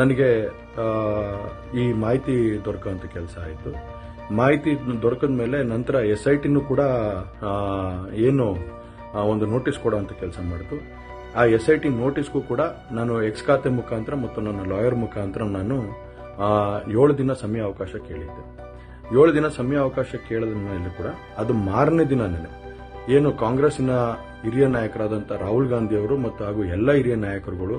ನನಗೆ ಈ ಮಾಹಿತಿ ದೊರಕುವಂಥ ಕೆಲಸ ಆಯಿತು. ಮಾಹಿತಿ ದೊರಕಿದ ಮೇಲೆ ನಂತರ ಎಸ್ ಐ ಟಿನೂ ಕೂಡ ಏನು ಒಂದು ನೋಟಿಸ್ ಕೊಡುವಂಥ ಕೆಲಸ ಮಾಡಿತು. ಆ ಎಸ್ ಐ ಟಿ ನೋಟಿಸ್ಗೂ ಕೂಡ ನಾನು ಎಕ್ಸ್ ಖಾತೆ ಮುಖಾಂತರ ಮತ್ತು ನನ್ನ ಲಾಯರ್ ಮುಖಾಂತರ ನಾನು ಏಳು ದಿನ ಸಮಯ ಅವಕಾಶ ಕೇಳಿದ್ದೆ. ಏಳು ದಿನ ಸಮಯ ಅವಕಾಶ ಕೇಳಿದ ಮೇಲೆ ಕೂಡ ಅದು ಮಾರನೇ ದಿನನೇ ಏನು ಕಾಂಗ್ರೆಸ್ಸಿನ ಹಿರಿಯ ನಾಯಕರಾದಂಥ ರಾಹುಲ್ ಗಾಂಧಿ ಅವರು ಮತ್ತು ಹಾಗೂ ಎಲ್ಲ ಹಿರಿಯ ನಾಯಕರುಗಳು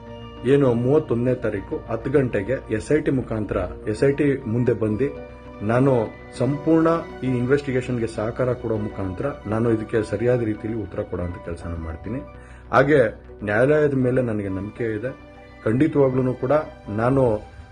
ಏನು ಮೂವತ್ತೊಂದನೇ ತಾರೀಕು ಹತ್ತು ಗಂಟೆಗೆ ಎಸ್ ಐ ಟಿ ಮುಖಾಂತರ ಎಸ್ ಐ ಟಿ ಮುಂದೆ ಬಂದು ನಾನು ಸಂಪೂರ್ಣ ಈ ಇನ್ವೆಸ್ಟಿಗೇಷನ್ಗೆ ಸಹಕಾರ ಕೊಡೋ ಮುಖಾಂತರ ನಾನು ಇದಕ್ಕೆ ಸರಿಯಾದ ರೀತಿಯಲ್ಲಿ ಉತ್ತರ ಕೊಡೋಂಥ ಕೆಲಸನ ಮಾಡ್ತೀನಿ. ಹಾಗೆ ನ್ಯಾಯಾಲಯದ ಮೇಲೆ ನನಗೆ ನಂಬಿಕೆ ಇದೆ. ಖಂಡಿತವಾಗ್ಲೂ ಕೂಡ ನಾನು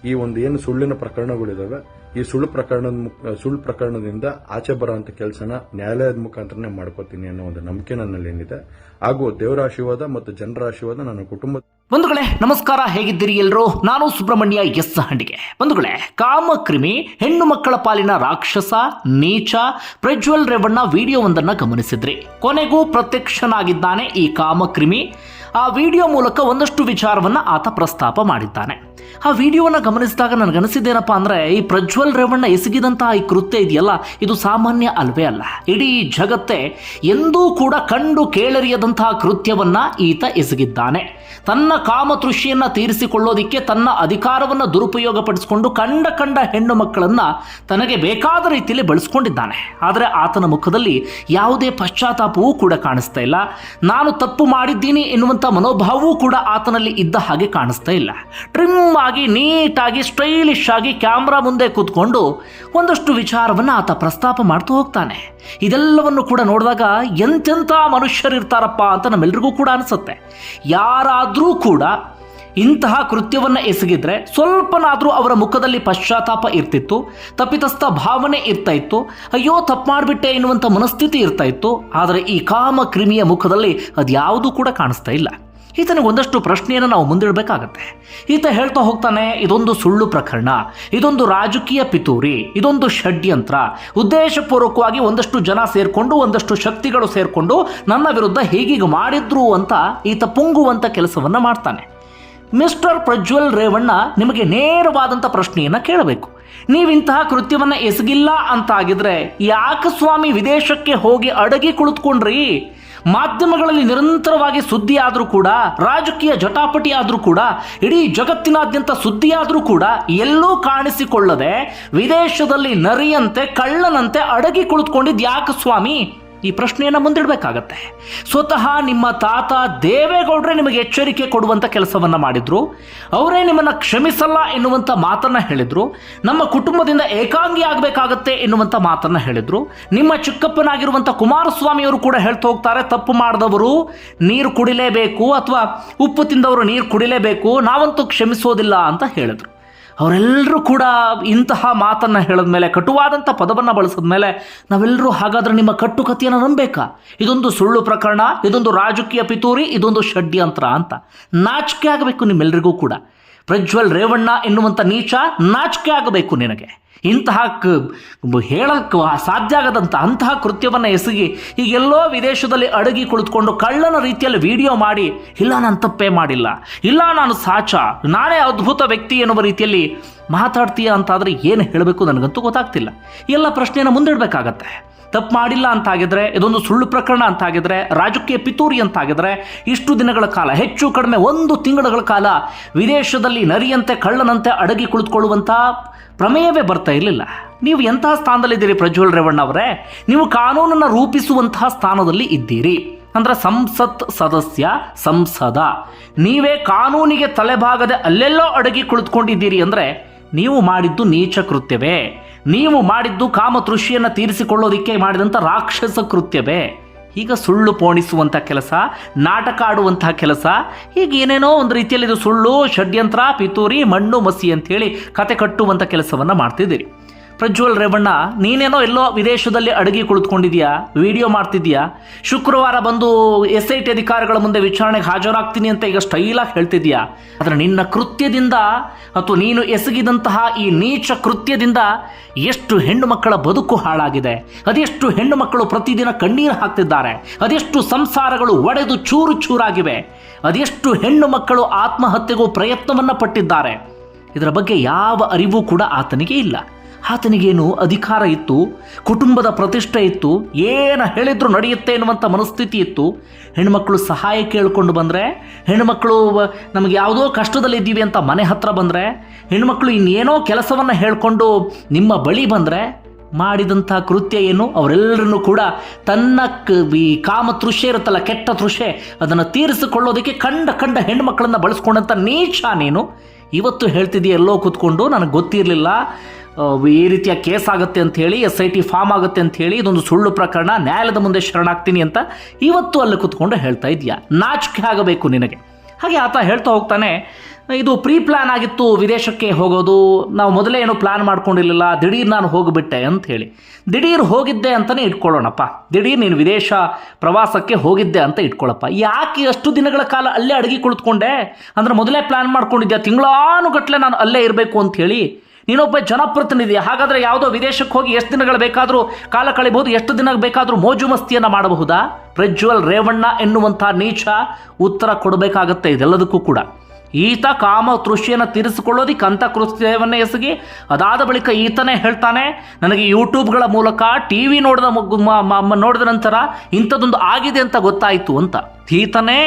ಈ ಒಂದು ಏನು ಸುಳ್ಳಿನ ಪ್ರಕರಣಗಳಿದಾವೆ, ಈ ಸುಳ್ಳು ಪ್ರಕರಣದ ಸುಳ್ಳು ಪ್ರಕರಣದಿಂದ ಆಚೆ ಬರೋಂಥ ಕೆಲಸನ ನ್ಯಾಯಾಲಯದ ಮುಖಾಂತರನೇ ಮಾಡ್ಕೋತೀನಿ ಅನ್ನೋ ಒಂದು ನಂಬಿಕೆ ನನ್ನಲ್ಲಿ ಏನಿದೆ ಹಾಗೂ ದೇವರ ಆಶೀರ್ವಾದ ಮತ್ತು ಜನರ ಆಶೀರ್ವಾದ ನನ್ನ ಕುಟುಂಬ ಬಂಧುಗಳೇ, ನಮಸ್ಕಾರ, ಹೇಗಿದ್ದೀರಿ ಎಲ್ಲರೂ ನಾನು ಸುಬ್ರಹ್ಮಣ್ಯ ಎಸ್ ಹಂಡಿಗೆ. ಬಂಧುಗಳೇ, ಕಾಮಕ್ರಿಮಿ, ಹೆಣ್ಣು ಮಕ್ಕಳ ಪಾಲಿನ ರಾಕ್ಷಸ, ನೀಚ, ಪ್ರಜ್ವಲ್ ರೇವಣ್ಣ ವಿಡಿಯೋವೊಂದನ್ನು ಗಮನಿಸಿದ್ರಿ. ಕೊನೆಗೂ ಪ್ರತ್ಯಕ್ಷನಾಗಿದ್ದಾನೆ ಈ ಕಾಮಕ್ರಿಮಿ. ಆ ವಿಡಿಯೋ ಮೂಲಕ ಒಂದಷ್ಟು ವಿಚಾರವನ್ನ ಆತ ಪ್ರಸ್ತಾಪ ಮಾಡಿದ್ದಾನೆ. ಆ ವಿಡಿಯೋನ ಗಮನಿಸಿದಾಗ ನನಗನಿಸಿದ್ದೇನಪ್ಪ ಅಂದ್ರೆ, ಈ ಪ್ರಜ್ವಲ್ ರೇವಣ್ಣ ಎಸಗಿದಂತಹ ಈ ಕೃತ್ಯ ಇದೆಯಲ್ಲ, ಇದು ಸಾಮಾನ್ಯ ಅಲ್ವೇ ಅಲ್ಲ. ಇಡೀ ಜಗತ್ತೇ ಎಂದೂ ಕೂಡ ಕಂಡು ಕೇಳರಿಯದಂತಹ ಕೃತ್ಯವನ್ನ ಈತ ಎಸಗಿದ್ದಾನೆ. ತನ್ನ ಕಾಮತೃಷಿಯನ್ನ ತೀರಿಸಿಕೊಳ್ಳೋದಿಕ್ಕೆ ತನ್ನ ಅಧಿಕಾರವನ್ನು ದುರುಪಯೋಗ ಪಡಿಸಿಕೊಂಡು ಕಂಡ ಕಂಡ ಹೆಣ್ಣು ಮಕ್ಕಳನ್ನ ತನಗೆ ಬೇಕಾದ ರೀತಿಯಲ್ಲಿ ಬಳಸ್ಕೊಂಡಿದ್ದಾನೆ. ಆದರೆ ಆತನ ಮುಖದಲ್ಲಿ ಯಾವುದೇ ಪಶ್ಚಾತ್ತಾಪವೂ ಕೂಡ ಕಾಣಿಸ್ತಾ ಇಲ್ಲ. ನಾನು ತಪ್ಪು ಮಾಡಿದ್ದೀನಿ ಎನ್ನುವಂಥ ಮನೋಭಾವವೂ ಕೂಡ ಆತನಲ್ಲಿ ಇದ್ದ ಹಾಗೆ ಕಾಣಿಸ್ತಾ ಇಲ್ಲ. ಟ್ರಿಮ್ ಆಗಿ ನೀಟಾಗಿ ಸ್ಟೈಲಿಶ್ ಆಗಿ ಕ್ಯಾಮ್ರಾ ಮುಂದೆ ಕೂತ್ಕೊಂಡು ಒಂದಷ್ಟು ವಿಚಾರವನ್ನು ಆತ ಪ್ರಸ್ತಾಪ ಮಾಡ್ತಾ ಹೋಗ್ತಾನೆ. ಇದೆಲ್ಲವನ್ನು ಕೂಡ ನೋಡಿದಾಗ ಎಂತೆಂಥ ಮನುಷ್ಯರಿರ್ತಾರಪ್ಪ ಅಂತ ನಮ್ಮೆಲ್ರಿಗೂ ಕೂಡ ಅನಿಸುತ್ತೆ. ಯಾರಾದರೂ ಕೂಡ ಇಂತಹ ಕೃತ್ಯವನ್ನು ಎಸಗಿದ್ರೆ ಸ್ವಲ್ಪನಾದರೂ ಅವರ ಮುಖದಲ್ಲಿ ಪಶ್ಚಾತ್ತಾಪ ಇರ್ತಿತ್ತು, ತಪ್ಪಿತಸ್ಥ ಭಾವನೆ ಇರ್ತಾ ಇತ್ತು, ಅಯ್ಯೋ ತಪ್ಪು ಮಾಡಿಬಿಟ್ಟೆ ಎನ್ನುವಂಥ ಮನಸ್ಥಿತಿ ಇರ್ತಾ ಇತ್ತು, ಆದರೆ ಈ ಕಾಮ ಕ್ರಿಮಿಯ ಮುಖದಲ್ಲಿ ಅದ್ಯಾವುದೂ ಕೂಡ ಕಾಣಿಸ್ತಾ ಇಲ್ಲ. ಈತನಿಗೆ ಒಂದಷ್ಟು ಪ್ರಶ್ನೆಯನ್ನು ನಾವು ಮುಂದಿಡಬೇಕಾಗತ್ತೆ. ಈತ ಹೇಳ್ತಾ ಹೋಗ್ತಾನೆ, ಇದೊಂದು ಸುಳ್ಳು ಪ್ರಕರಣ, ಇದೊಂದು ರಾಜಕೀಯ ಪಿತೂರಿ, ಇದೊಂದು ಷಡ್ಯಂತ್ರ. ಉದ್ದೇಶಪೂರ್ವಕವಾಗಿ ಒಂದಷ್ಟು ಜನ ಸೇರಿಕೊಂಡು, ಒಂದಷ್ಟು ಶಕ್ತಿಗಳು ಸೇರಿಕೊಂಡು ನನ್ನ ವಿರುದ್ಧ ಹೀಗೀಗ ಮಾಡಿದ್ರು ಅಂತ ಈತ ಪುಂಗುವಂಥ ಕೆಲಸವನ್ನು ಮಾಡ್ತಾನೆ. ಮಿಸ್ಟರ್ ಪ್ರಜ್ವಲ್ ರೇವಣ್ಣ ನಿಮಗೆ ನೇರವಾದಂಥ ಪ್ರಶ್ನೆಯನ್ನು ಕೇಳಬೇಕು. ನೀವಿಂತಹ ಕೃತ್ಯವನ್ನು ಎಸಗಿಲ್ಲ ಅಂತ ಆಗಿದ್ರೆ ಯಾಕೆ ಸ್ವಾಮಿ ವಿದೇಶಕ್ಕೆ ಹೋಗಿ ಅಡಗಿ ಕುಳಿತುಕೊಂಡ್ರಿ? ಮಾಧ್ಯಮಗಳಲ್ಲಿ ನಿರಂತರವಾಗಿ ಸುದ್ದಿ ಆದರೂ ಕೂಡ, ರಾಜಕೀಯ ಜಟಾಪಟಿ ಆದರೂ ಕೂಡ, ಇಡೀ ಜಗತ್ತಿನಾದ್ಯಂತ ಸುದ್ದಿ ಆದರೂ ಕೂಡ ಎಲ್ಲೂ ಕಾಣಿಸಿಕೊಳ್ಳದೆ ವಿದೇಶದಲ್ಲಿ ನರಿಯಂತೆ, ಕಳ್ಳನಂತೆ ಅಡಗಿ ಕುಳಿತುಕೊಂಡಿದ್ದ ಯಾಕೆ ಸ್ವಾಮಿ? ಈ ಪ್ರಶ್ನೆಯನ್ನು ಮುಂದಿಡಬೇಕಾಗತ್ತೆ. ಸ್ವತಃ ನಿಮ್ಮ ತಾತ ದೇವೇಗೌಡರೇ ನಿಮಗೆ ಎಚ್ಚರಿಕೆ ಕೊಡುವಂಥ ಕೆಲಸವನ್ನ ಮಾಡಿದ್ರು. ಅವರೇ ನಿಮ್ಮನ್ನು ಕ್ಷಮಿಸಲ್ಲ ಎನ್ನುವಂಥ ಮಾತನ್ನು ಹೇಳಿದರು. ನಮ್ಮ ಕುಟುಂಬದಿಂದ ಏಕಾಂಗಿ ಆಗಬೇಕಾಗತ್ತೆ ಎನ್ನುವಂಥ ಮಾತನ್ನು ಹೇಳಿದರು. ನಿಮ್ಮ ಚಿಕ್ಕಪ್ಪನಾಗಿರುವಂಥ ಕುಮಾರಸ್ವಾಮಿಯವರು ಕೂಡ ಹೇಳ್ತಾ ಹೋಗ್ತಾರೆ, ತಪ್ಪು ಮಾಡಿದವರು ನೀರು ಕುಡಿಲೇಬೇಕು ಅಥವಾ ಉಪ್ಪು ತಿಂದವರು ನೀರು ಕುಡಿಲೇಬೇಕು, ನಾವಂತೂ ಕ್ಷಮಿಸೋದಿಲ್ಲ ಅಂತ ಹೇಳಿದ್ರು. ಅವರೆಲ್ಲರೂ ಕೂಡ ಇಂತಹ ಮಾತನ್ನು ಹೇಳಿದ ಮೇಲೆ ಕಟುವಾದಂಥ ಪದವನ್ನು ಬಳಸಿದ ಮೇಲೆ ನಾವೆಲ್ಲರೂ ಹಾಗಾದರೆ ನಿಮ್ಮ ಕಟ್ಟುಕತೆಯನ್ನು ನಂಬಬೇಕಾ ಇದೊಂದು ಸುಳ್ಳು ಪ್ರಕರಣ, ಇದೊಂದು ರಾಜಕೀಯ ಪಿತೂರಿ, ಇದೊಂದು ಷಡ್ಯಂತ್ರ ಅಂತ ನಾಚಿಕೆ ಆಗಬೇಕು ನಿಮ್ಮೆಲ್ಲರಿಗೂ ಕೂಡ. ಪ್ರಜ್ವಲ್ ರೇವಣ್ಣ ಎನ್ನುವಂಥ ನೀಚ ನಾಚಿಕೆ ಆಗಬೇಕು ನಿನಗೆ. ಇಂತಹ ಹೇಳಕ್ಕೆ ಸಾಧ್ಯ ಆಗದಂಥ ಅಂತಹ ಕೃತ್ಯವನ್ನು ಎಸಗಿ ಈಗೆಲ್ಲೋ ವಿದೇಶದಲ್ಲಿ ಅಡಗಿ ಕುಳಿತುಕೊಂಡು ಕಳ್ಳನ ರೀತಿಯಲ್ಲಿ ವಿಡಿಯೋ ಮಾಡಿ, ಇಲ್ಲ ನಾನು ತಪ್ಪೇ ಮಾಡಿಲ್ಲ, ಇಲ್ಲ ನಾನು ಸಾಚ, ನಾನೇ ಅದ್ಭುತ ವ್ಯಕ್ತಿ ಎನ್ನುವ ರೀತಿಯಲ್ಲಿ ಮಾತಾಡ್ತೀಯ ಅಂತಾದರೆ ಏನು ಹೇಳಬೇಕು ನನಗಂತೂ ಗೊತ್ತಾಗ್ತಿಲ್ಲ. ಎಲ್ಲ ಪ್ರಶ್ನೆಯನ್ನು ಮುಂದಿಡಬೇಕಾಗತ್ತೆ. ತಪ್ಪು ಮಾಡಿಲ್ಲ ಅಂತಾಗಿದ್ರೆ ಇದೊಂದು ಸುಳ್ಳು ಪ್ರಕರಣ ಅಂತಾಗಿದ್ರೆ ರಾಜಕೀಯ ಪಿತೂರಿ ಅಂತಾಗಿದ್ರೆ ಇಷ್ಟು ದಿನಗಳ ಕಾಲ, ಹೆಚ್ಚು ಕಡಿಮೆ ಒಂದು ತಿಂಗಳುಗಳ ಕಾಲ ವಿದೇಶದಲ್ಲಿ ನರಿಯಂತೆ, ಕಳ್ಳನಂತೆ ಅಡಗಿ ಕುಳಿತುಕೊಳ್ಳುವಂಥ ಪ್ರಮೇಯವೇ ಬರ್ತಾ ಇರಲಿಲ್ಲ. ನೀವು ಎಂತಹ ಸ್ಥಾನದಲ್ಲಿದ್ದೀರಿ ಪ್ರಜ್ವಲ್ ರೇವಣ್ಣ ಅವರೇ? ನೀವು ಕಾನೂನನ್ನು ರೂಪಿಸುವಂತಹ ಸ್ಥಾನದಲ್ಲಿ ಇದ್ದೀರಿ. ಅಂದ್ರೆ ಸಂಸತ್ ಸದಸ್ಯ, ಸಂಸದ, ನೀವೇ ಕಾನೂನಿಗೆ ತಲೆಭಾಗದೆ ಅಲ್ಲೆಲ್ಲೋ ಅಡಗಿ ಕುಳಿತುಕೊಂಡಿದ್ದೀರಿ ಅಂದರೆ, ನೀವು ಮಾಡಿದ್ದು ನೀಚ ಕೃತ್ಯವೇ. ನೀವು ಮಾಡಿದ್ದು ಕಾಮತೃಷಿಯನ್ನು ತೀರಿಸಿಕೊಳ್ಳೋದಿಕ್ಕೆ ಮಾಡಿದಂಥ ರಾಕ್ಷಸ ಕೃತ್ಯವೇ. ಈಗ ಸುಳ್ಳು ಪೋಣಿಸುವಂಥ ಕೆಲಸ, ನಾಟಕ ಆಡುವಂತಹ ಕೆಲಸ, ಈಗ ಏನೇನೋ ಒಂದು ರೀತಿಯಲ್ಲಿ ಇದು ಸುಳ್ಳು, ಷಡ್ಯಂತ್ರ, ಪಿತೂರಿ, ಮಣ್ಣು, ಮಸಿ ಅಂತೇಳಿ ಕತೆ ಕಟ್ಟುವಂಥ ಕೆಲಸವನ್ನು ಮಾಡ್ತಿದ್ದೀರಿ. ಪ್ರಜ್ವಲ್ ರೇವಣ್ಣ, ನೀನೇನೋ ಎಲ್ಲೋ ವಿದೇಶದಲ್ಲಿ ಅಡಗಿ ಕುಳಿತುಕೊಂಡಿದ್ಯಾ? ವಿಡಿಯೋ ಮಾಡ್ತಿದ್ಯಾ? ಶುಕ್ರವಾರ ಬಂದು ಎಸ್ ಐ ಟಿ ಅಧಿಕಾರಿಗಳ ಮುಂದೆ ವಿಚಾರಣೆಗೆ ಹಾಜರಾಗ್ತೀನಿ ಅಂತ ಈಗ ಸ್ಟೈಲಾಗಿ ಹೇಳ್ತಿದ್ಯಾ? ಆದರೆ ನಿನ್ನ ಕೃತ್ಯದಿಂದ ಅಥವಾ ನೀನು ಎಸಗಿದಂತಹ ಈ ನೀಚ ಕೃತ್ಯದಿಂದ ಎಷ್ಟು ಹೆಣ್ಣು ಮಕ್ಕಳ ಬದುಕು ಹಾಳಾಗಿದೆ. ಅದೆಷ್ಟು ಹೆಣ್ಣು ಮಕ್ಕಳು ಪ್ರತಿದಿನ ಕಣ್ಣೀರು ಹಾಕ್ತಿದ್ದಾರೆ. ಅದೆಷ್ಟು ಸಂಸಾರಗಳು ಒಡೆದು ಚೂರು ಚೂರಾಗಿವೆ. ಅದೆಷ್ಟು ಹೆಣ್ಣು ಮಕ್ಕಳು ಆತ್ಮಹತ್ಯೆಗೂ ಪ್ರಯತ್ನವನ್ನು ಪಟ್ಟಿದ್ದಾರೆ. ಇದರ ಬಗ್ಗೆ ಯಾವ ಅರಿವು ಕೂಡ ಆತನಿಗೆ ಇಲ್ಲ. ಆತನಿಗೇನು ಅಧಿಕಾರ ಇತ್ತು? ಕುಟುಂಬದ ಪ್ರತಿಷ್ಠೆ ಇತ್ತು? ಏನು ಹೇಳಿದ್ರು ನಡೆಯುತ್ತೆ ಎನ್ನುವಂಥ ಮನಸ್ಥಿತಿ ಇತ್ತು. ಹೆಣ್ಮಕ್ಳು ಸಹಾಯ ಕೇಳಿಕೊಂಡು ಬಂದರೆ, ಹೆಣ್ಮಕ್ಳು ನಮಗೆ ಯಾವುದೋ ಕಷ್ಟದಲ್ಲಿದ್ದೀವಿ ಅಂತ ಮನೆ ಹತ್ರ ಬಂದರೆ, ಹೆಣ್ಮಕ್ಳು ಇನ್ನೇನೋ ಕೆಲಸವನ್ನು ಹೇಳಿಕೊಂಡು ನಿಮ್ಮ ಬಳಿ ಬಂದರೆ, ಮಾಡಿದಂಥ ಕೃತ್ಯ ಏನು? ಅವರೆಲ್ಲರನ್ನು ಕೂಡ ತನ್ನ ಈ ಕಾಮ ತೃಷೆ ಇರುತ್ತಲ್ಲ, ಕೆಟ್ಟ ತೃಷೆ ಅದನ್ನು ತೀರಿಸಿಕೊಳ್ಳೋದಕ್ಕೆ ಕಂಡ ಕಂಡ ಹೆಣ್ಮಕ್ಳನ್ನು ಬಳಸ್ಕೊಂಡಂಥ ನೀಚ ನೀನು. ಇವತ್ತು ಹೇಳ್ತಿದ್ದೀಯ ಎಲ್ಲೋ ಕೂತ್ಕೊಂಡು, ನನಗೆ ಗೊತ್ತಿರಲಿಲ್ಲ. ಈ ರೀತಿಯ ಕೇಸ್ ಆಗುತ್ತೆ ಅಂತ ಹೇಳಿ ಎಸ್ ಐ ಟಿ ಫಾರ್ಮ್ ಆಗುತ್ತೆ ಅಂತ ಹೇಳಿ ಇದೊಂದು ಸುಳ್ಳು ಪ್ರಕರಣ, ನ್ಯಾಯಾಲಯದ ಮುಂದೆ ಶರಣಾಗ್ತೀನಿ ಅಂತ ಇವತ್ತು ಅಲ್ಲಿ ಕೂತ್ಕೊಂಡು ಹೇಳ್ತಾ ಇದೆಯಾ? ನಾಚಿಕೆ ಆಗಬೇಕು ನಿನಗೆ. ಹಾಗೆ ಆತ ಹೇಳ್ತಾ ಹೋಗ್ತಾನೆ, ಇದು ಪ್ರೀ ಪ್ಲಾನ್ ಆಗಿತ್ತು, ವಿದೇಶಕ್ಕೆ ಹೋಗೋದು, ನಾವು ಮೊದಲೇ ಏನು ಪ್ಲಾನ್ ಮಾಡ್ಕೊಂಡಿರಲಿಲ್ಲ, ದಿಢೀರ್ ನಾನು ಹೋಗಿಬಿಟ್ಟೆ ಅಂತ ಹೇಳಿ. ದಿಢೀರ್ ಹೋಗಿದ್ದೆ ಅಂತಲೇ ಇಟ್ಕೊಳ್ಳೋಣಪ್ಪ. ದಿಢೀರ್ ನೀನು ವಿದೇಶ ಪ್ರವಾಸಕ್ಕೆ ಹೋಗಿದ್ದೆ ಅಂತ ಇಟ್ಕೊಳ್ಳಪ್ಪ. ಯಾಕೆ ಅಷ್ಟು ದಿನಗಳ ಕಾಲ ಅಲ್ಲೇ ಅಡುಗೆ ಕುಳಿತುಕೊಂಡೆ? ಅಂದ್ರೆ ಮೊದಲೇ ಪ್ಲಾನ್ ಮಾಡ್ಕೊಂಡಿದ್ದೆ ತಿಂಗಳಾನುಗಟ್ಟಲೆ ನಾನು ಅಲ್ಲೇ ಇರಬೇಕು ಅಂತ ಹೇಳಿ ನೀನೊಬ್ಬ ಜನಪ್ರತಿನಿಧಿ, ಹಾಗಾದರೆ ಯಾವುದೋ ವಿದೇಶಕ್ಕೆ ಹೋಗಿ ಎಷ್ಟು ದಿನಗಳು ಬೇಕಾದರೂ, ಕಾಲ ಕಳಿಬಹುದು, ಎಷ್ಟು ದಿನ ಬೇಕಾದರೂ ಮೋಜು ಮಸ್ತಿಯನ್ನು ಮಾಡಬಹುದಾ? ಪ್ರಜ್ವಲ್ ರೇವಣ್ಣ ಎನ್ನುವಂಥ ನೀಚ ಉತ್ತರ ಕೊಡಬೇಕಾಗತ್ತೆ ಇದೆಲ್ಲದಕ್ಕೂ ಕೂಡ. ಈತ ಕಾಮ ತೃಷಿಯನ್ನು ತೀರಿಸಿಕೊಳ್ಳೋದಿಕ್ಕೆ ಅಂಥ ಕೃತ್ಯವನ್ನೇ ಎಸಗಿ, ಅದಾದ ಬಳಿಕ ಈತನೇ ಹೇಳ್ತಾನೆ, ನನಗೆ ಯೂಟ್ಯೂಬ್ಗಳ ಮೂಲಕ ಟಿ ವಿ ನೋಡಿದ ನೋಡಿದ ನಂತರ ಇಂಥದ್ದೊಂದು ಆಗಿದೆ ಅಂತ ಗೊತ್ತಾಯಿತು ಅಂತ. ಈತನೇ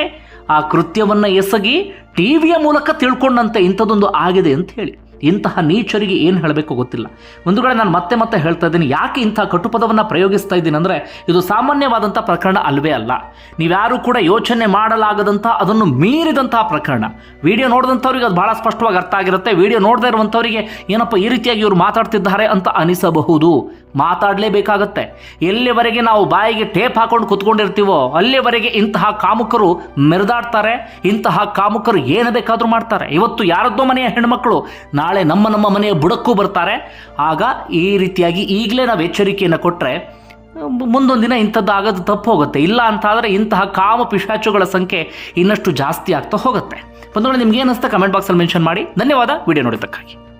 ಆ ಕೃತ್ಯವನ್ನು ಎಸಗಿ ಟಿ ವಿಯ ಮೂಲಕ ತಿಳ್ಕೊಂಡಂತೆ ಇಂಥದ್ದೊಂದು ಆಗಿದೆ ಅಂತ ಹೇಳಿ. ಇಂತಹ ನೀಚರಿಗೆ ಏನು ಹೇಳಬೇಕು ಗೊತ್ತಿಲ್ಲ. ಒಂದು ಕಡೆ ನಾನು ಮತ್ತೆ ಮತ್ತೆ ಹೇಳ್ತಾ ಇದ್ದೀನಿ, ಯಾಕೆ ಇಂತಹ ಕಟುಪದವನ್ನು ಪ್ರಯೋಗಿಸ್ತಾ ಇದ್ದೀನಿ ಅಂದರೆ ಇದು ಸಾಮಾನ್ಯವಾದಂಥ ಪ್ರಕರಣ ಅಲ್ವೇ ಅಲ್ಲ. ನೀವ್ಯಾರೂ ಕೂಡ ಯೋಚನೆ ಮಾಡಲಾಗದಂಥ, ಅದನ್ನು ಮೀರಿದಂತಹ ಪ್ರಕರಣ. ವಿಡಿಯೋ ನೋಡಿದಂಥವ್ರಿಗೆ ಅದು ಭಾಳ ಸ್ಪಷ್ಟವಾಗಿ ಅರ್ಥ ಆಗಿರುತ್ತೆ. ವಿಡಿಯೋ ನೋಡದೇ ಇರುವಂಥವರಿಗೆ ಏನಪ್ಪ ಈ ರೀತಿಯಾಗಿ ಇವರು ಮಾತಾಡ್ತಿದ್ದಾರೆ ಅಂತ ಅನಿಸಬಹುದು. ಮಾತಾಡಲೇಬೇಕಾಗತ್ತೆ. ಎಲ್ಲಿವರೆಗೆ ನಾವು ಬಾಯಿಗೆ ಟೇಪ್ ಹಾಕೊಂಡು ಕುತ್ಕೊಂಡಿರ್ತೀವೋ, ಅಲ್ಲಿವರೆಗೆ ಇಂತಹ ಕಾಮುಕರು ಮೆರೆದಾಡ್ತಾರೆ. ಇಂತಹ ಕಾಮುಕರು ಏನು ಬೇಕಾದರೂ ಮಾಡ್ತಾರೆ. ಇವತ್ತು ಯಾರದ್ದೋ ಮನೆಯ ಹೆಣ್ಮಕ್ಳು, ನಾಳೆ ನಮ್ಮ ನಮ್ಮ ಮನೆಯ ಬುಡಕ್ಕೂ ಬರ್ತಾರೆ. ಆಗ ಈ ರೀತಿಯಾಗಿ ಈಗಲೇ ನಾವು ಎಚ್ಚರಿಕೆಯನ್ನು ಕೊಟ್ಟರೆ ಮುಂದೊಂದು ದಿನ ಇಂಥದ್ದು ಆಗೋದು ತಪ್ಪು ಹೋಗುತ್ತೆ. ಇಲ್ಲ ಅಂತಾದರೆ ಇಂತಹ ಕಾಮ ಪಿಶಾಚುಗಳ ಸಂಖ್ಯೆ ಇನ್ನಷ್ಟು ಜಾಸ್ತಿ ಆಗ್ತಾ ಹೋಗುತ್ತೆ. ಬಂಧುಗಳು, ನಿಮ್ಗೆ ಏನಿಸ್ತಾ ಕಮೆಂಟ್ ಬಾಕ್ಸಲ್ಲಿ ಮೆನ್ಷನ್ ಮಾಡಿ. ಧನ್ಯವಾದ. ವಿಡಿಯೋ ನೋಡಿದ್ದಕ್ಕಾಗಿ.